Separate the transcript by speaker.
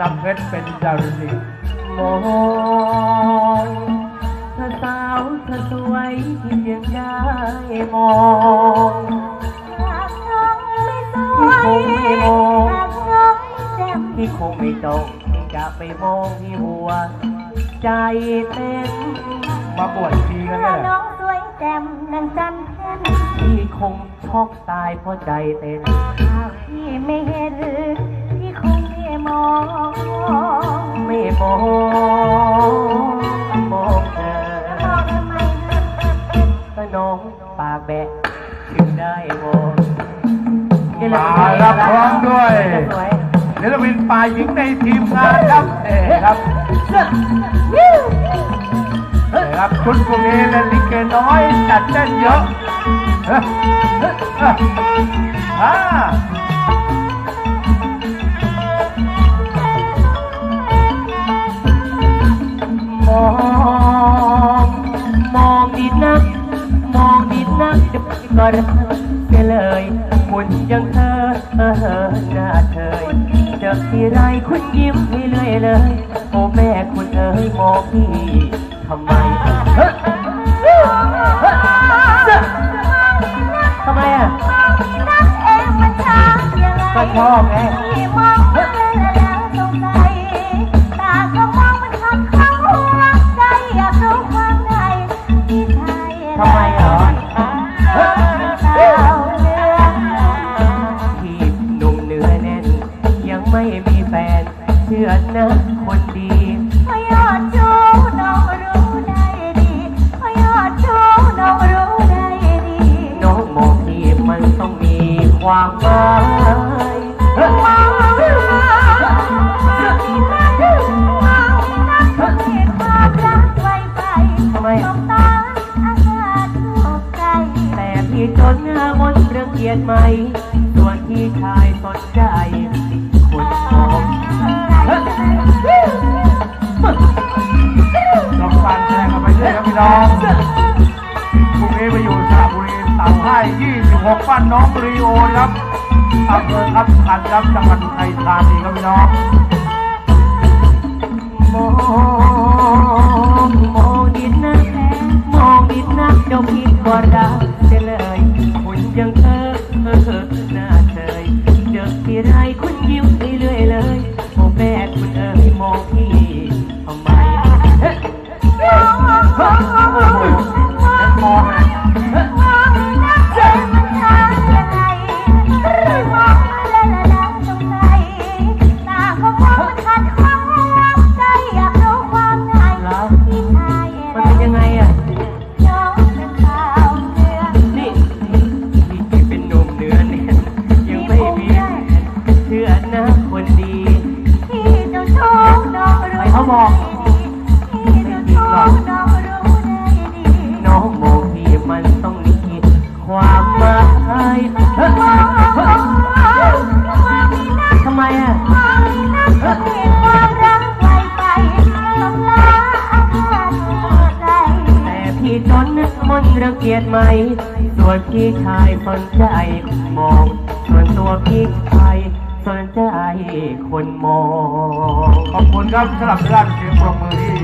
Speaker 1: นำเพชรเป็นจารุณี
Speaker 2: มองเธอสาวเธอสวยที่ยังได้มอง
Speaker 3: หากน้อม่ส
Speaker 2: ที่คงไม่มอง
Speaker 3: หากน้องไม่แจ่ม
Speaker 2: ที่คงไม่ต้องจะไปมองที่หัว ใจเต้น
Speaker 1: มาบวชทีกันเนี่ยแห
Speaker 3: น้
Speaker 1: ละ
Speaker 3: องสวยแจ่มดังจันทร์เพ็ญ
Speaker 2: ที่คงช็อกตายเพราะใจเต้น
Speaker 3: หากพี่ไม่เห็น
Speaker 2: น้องปากแบะถึงได้มอง
Speaker 1: มารับพร้อมด้วย
Speaker 2: สวย
Speaker 1: ศิลปินฝ่ายหญิงในทีมงานครับเอ่ครับเอ่ครับชุดพวกนี้เล่นลิเกน้อยจัดเต้นเยอะเฮ้ยเฮ้ยเฮ้ยอ่า
Speaker 2: ก็รักไปเลยคุณยังเธอเออหน้าเธยเจอที่ไรคุณยิ้มให้เลยเลย โอ้แม่คุณเอ๋ยมองพี่ทำไมเฮ้ทำไมอะ
Speaker 3: นักเองมันช้ายังไง
Speaker 2: ก็ชอบไง
Speaker 3: มัน
Speaker 2: ต้องมีความหมายเฮ้ย
Speaker 3: มองมองมีความรักไวไป
Speaker 2: ทำไม
Speaker 3: สบตาอากาศถูกใจ
Speaker 2: แต่พี่จนหน้ามนเรื่องเกียดไหม ส่วนพี่ชายสนใจ
Speaker 1: ระบุรีเต่าให้26บ้านน้องรีโอครับอำเภอครับขันครับจังหวัดอุทัยธานีครับพี่น้อง
Speaker 2: มองมองดินนะแท้ม
Speaker 3: องดิน
Speaker 2: นะ
Speaker 3: เจ้า
Speaker 2: พี่ก็
Speaker 3: รั
Speaker 2: ก รังเกียจไหม ส่วนพี่ชายสนใจมอง ส่วนตัวพี่ชายสนใจคนมอง
Speaker 1: ขอบคุณครับสำหรับด้านเสียงปรบมือที่